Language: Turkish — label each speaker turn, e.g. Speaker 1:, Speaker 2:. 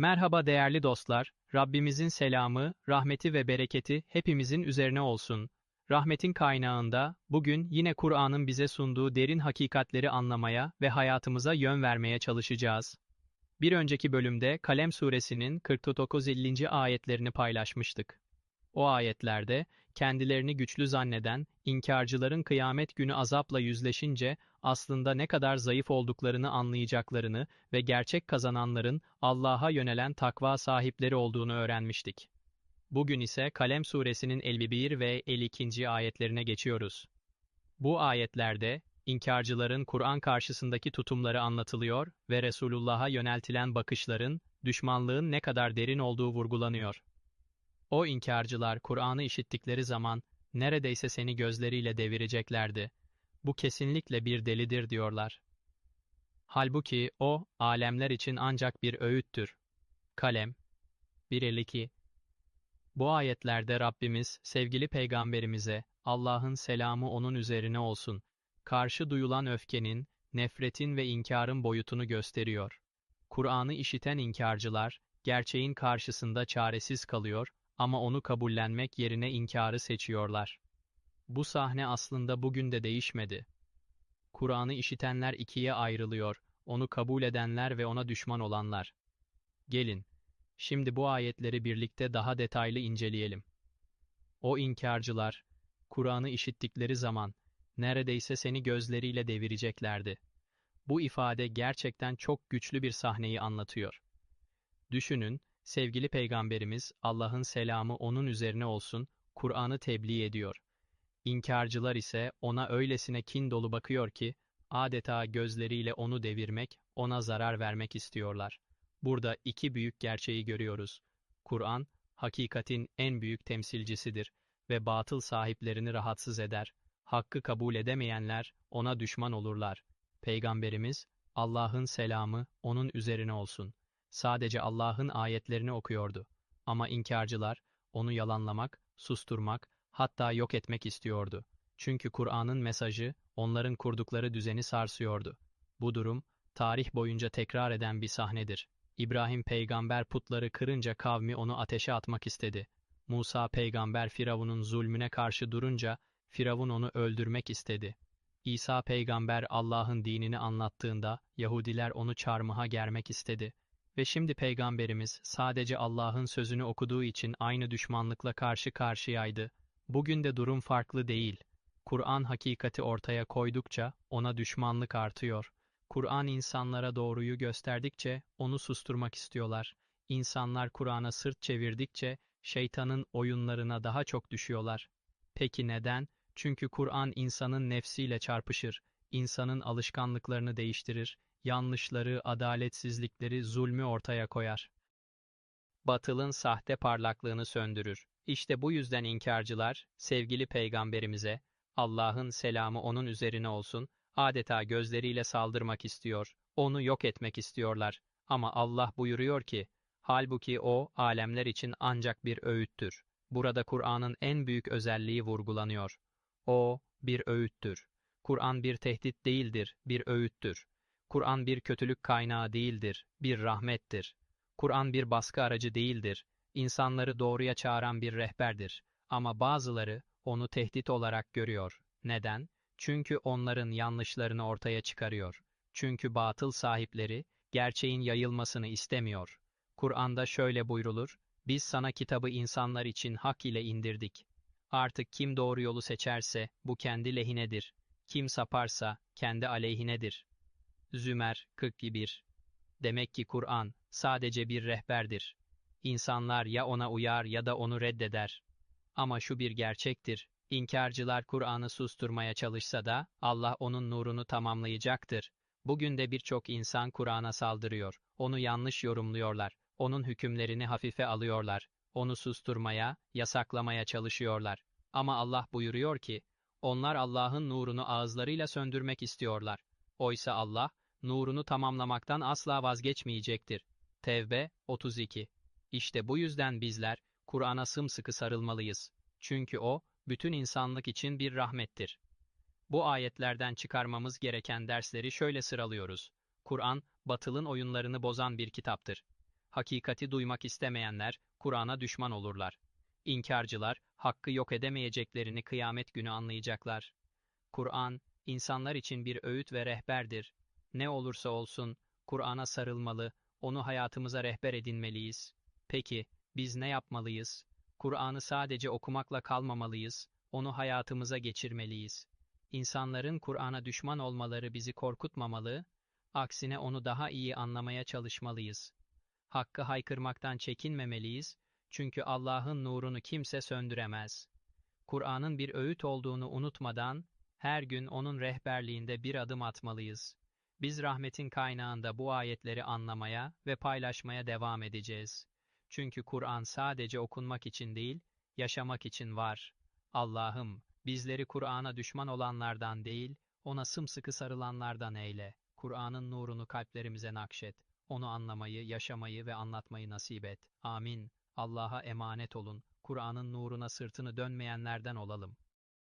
Speaker 1: Merhaba değerli dostlar, Rabbimizin selamı, rahmeti ve bereketi hepimizin üzerine olsun. Rahmetin kaynağında, bugün yine Kur'an'ın bize sunduğu derin hakikatleri anlamaya ve hayatımıza yön vermeye çalışacağız. Bir önceki bölümde Kalem suresinin 49-50. ayetlerini paylaşmıştık. O ayetlerde, kendilerini güçlü zanneden, inkarcıların kıyamet günü azapla yüzleşince aslında ne kadar zayıf olduklarını anlayacaklarını ve gerçek kazananların Allah'a yönelen takva sahipleri olduğunu öğrenmiştik. Bugün ise Kalem suresinin 51 ve 52. ayetlerine geçiyoruz. Bu ayetlerde, inkarcıların Kur'an karşısındaki tutumları anlatılıyor ve Resulullah'a yöneltilen bakışların, düşmanlığın ne kadar derin olduğu vurgulanıyor. O inkarcılar Kur'an'ı işittikleri zaman neredeyse seni gözleriyle devireceklerdi. Bu kesinlikle bir delidir diyorlar. Halbuki o, alemler için ancak bir öğüttür. Kalem 152 Bu ayetlerde Rabbimiz, sevgili peygamberimize, Allah'ın selamı onun üzerine olsun, karşı duyulan öfkenin, nefretin ve inkarın boyutunu gösteriyor. Kur'an'ı işiten inkarcılar, gerçeğin karşısında çaresiz kalıyor ama onu kabullenmek yerine inkarı seçiyorlar. Bu sahne aslında bugün de değişmedi. Kur'an'ı işitenler ikiye ayrılıyor, onu kabul edenler ve ona düşman olanlar. Gelin, şimdi bu ayetleri birlikte daha detaylı inceleyelim. O inkarcılar, Kur'an'ı işittikleri zaman, neredeyse seni gözleriyle devireceklerdi. Bu ifade gerçekten çok güçlü bir sahneyi anlatıyor. Düşünün, sevgili peygamberimiz, Allah'ın selamı onun üzerine olsun, Kur'an'ı tebliğ ediyor. İnkarcılar ise ona öylesine kin dolu bakıyor ki, adeta gözleriyle onu devirmek, ona zarar vermek istiyorlar. Burada iki büyük gerçeği görüyoruz. Kur'an, hakikatin en büyük temsilcisidir ve batıl sahiplerini rahatsız eder. Hakkı kabul edemeyenler ona düşman olurlar. Peygamberimiz, Allah'ın selamı onun üzerine olsun. Sadece Allah'ın ayetlerini okuyordu. Ama inkarcılar, onu yalanlamak, susturmak, hatta yok etmek istiyordu. Çünkü Kur'an'ın mesajı, onların kurdukları düzeni sarsıyordu. Bu durum, tarih boyunca tekrar eden bir sahnedir. İbrahim peygamber putları kırınca kavmi onu ateşe atmak istedi. Musa peygamber Firavun'un zulmüne karşı durunca, Firavun onu öldürmek istedi. İsa peygamber Allah'ın dinini anlattığında, Yahudiler onu çarmıha germek istedi. Ve şimdi peygamberimiz sadece Allah'ın sözünü okuduğu için aynı düşmanlıkla karşı karşıyaydı. Bugün de durum farklı değil. Kur'an hakikati ortaya koydukça ona düşmanlık artıyor. Kur'an insanlara doğruyu gösterdikçe onu susturmak istiyorlar. İnsanlar Kur'an'a sırt çevirdikçe şeytanın oyunlarına daha çok düşüyorlar. Peki neden? Çünkü Kur'an insanın nefsiyle çarpışır, insanın alışkanlıklarını değiştirir, yanlışları, adaletsizlikleri, zulmü ortaya koyar. Batılın sahte parlaklığını söndürür. İşte bu yüzden inkarcılar, sevgili peygamberimize, Allah'ın selamı onun üzerine olsun, adeta gözleriyle saldırmak istiyor, onu yok etmek istiyorlar. Ama Allah buyuruyor ki, halbuki o, alemler için ancak bir öğüttür. Burada Kur'an'ın en büyük özelliği vurgulanıyor. O, bir öğüttür. Kur'an bir tehdit değildir, bir öğüttür. Kur'an bir kötülük kaynağı değildir, bir rahmettir. Kur'an bir baskı aracı değildir, insanları doğruya çağıran bir rehberdir. Ama bazıları onu tehdit olarak görüyor. Neden? Çünkü onların yanlışlarını ortaya çıkarıyor. Çünkü batıl sahipleri gerçeğin yayılmasını istemiyor. Kur'an'da şöyle buyrulur, biz sana kitabı insanlar için hak ile indirdik. Artık kim doğru yolu seçerse bu kendi lehinedir. Kim saparsa kendi aleyhinedir. Zümer 41 Demek ki Kur'an sadece bir rehberdir. İnsanlar ya ona uyar ya da onu reddeder. Ama şu bir gerçektir. İnkarcılar Kur'an'ı susturmaya çalışsa da Allah onun nurunu tamamlayacaktır. Bugün de birçok insan Kur'an'a saldırıyor. Onu yanlış yorumluyorlar. Onun hükümlerini hafife alıyorlar. Onu susturmaya, yasaklamaya çalışıyorlar. Ama Allah buyuruyor ki, onlar Allah'ın nurunu ağızlarıyla söndürmek istiyorlar. Oysa Allah, nurunu tamamlamaktan asla vazgeçmeyecektir. Tevbe 32 İşte bu yüzden bizler, Kur'an'a sımsıkı sarılmalıyız. Çünkü o, bütün insanlık için bir rahmettir. Bu ayetlerden çıkarmamız gereken dersleri şöyle sıralıyoruz. Kur'an, batılın oyunlarını bozan bir kitaptır. Hakikati duymak istemeyenler, Kur'an'a düşman olurlar. İnkarcılar, hakkı yok edemeyeceklerini kıyamet günü anlayacaklar. Kur'an, insanlar için bir öğüt ve rehberdir. Ne olursa olsun, Kur'an'a sarılmalı, onu hayatımıza rehber edinmeliyiz. Peki, biz ne yapmalıyız? Kur'an'ı sadece okumakla kalmamalıyız, onu hayatımıza geçirmeliyiz. İnsanların Kur'an'a düşman olmaları bizi korkutmamalı, aksine onu daha iyi anlamaya çalışmalıyız. Hakkı haykırmaktan çekinmemeliyiz, çünkü Allah'ın nurunu kimse söndüremez. Kur'an'ın bir öğüt olduğunu unutmadan, her gün onun rehberliğinde bir adım atmalıyız. Biz rahmetin kaynağında bu ayetleri anlamaya ve paylaşmaya devam edeceğiz. Çünkü Kur'an sadece okunmak için değil, yaşamak için var. Allah'ım, bizleri Kur'an'a düşman olanlardan değil, ona sımsıkı sarılanlardan eyle. Kur'an'ın nurunu kalplerimize nakşet. Onu anlamayı, yaşamayı ve anlatmayı nasip et. Amin. Allah'a emanet olun. Kur'an'ın nuruna sırtını dönmeyenlerden olalım.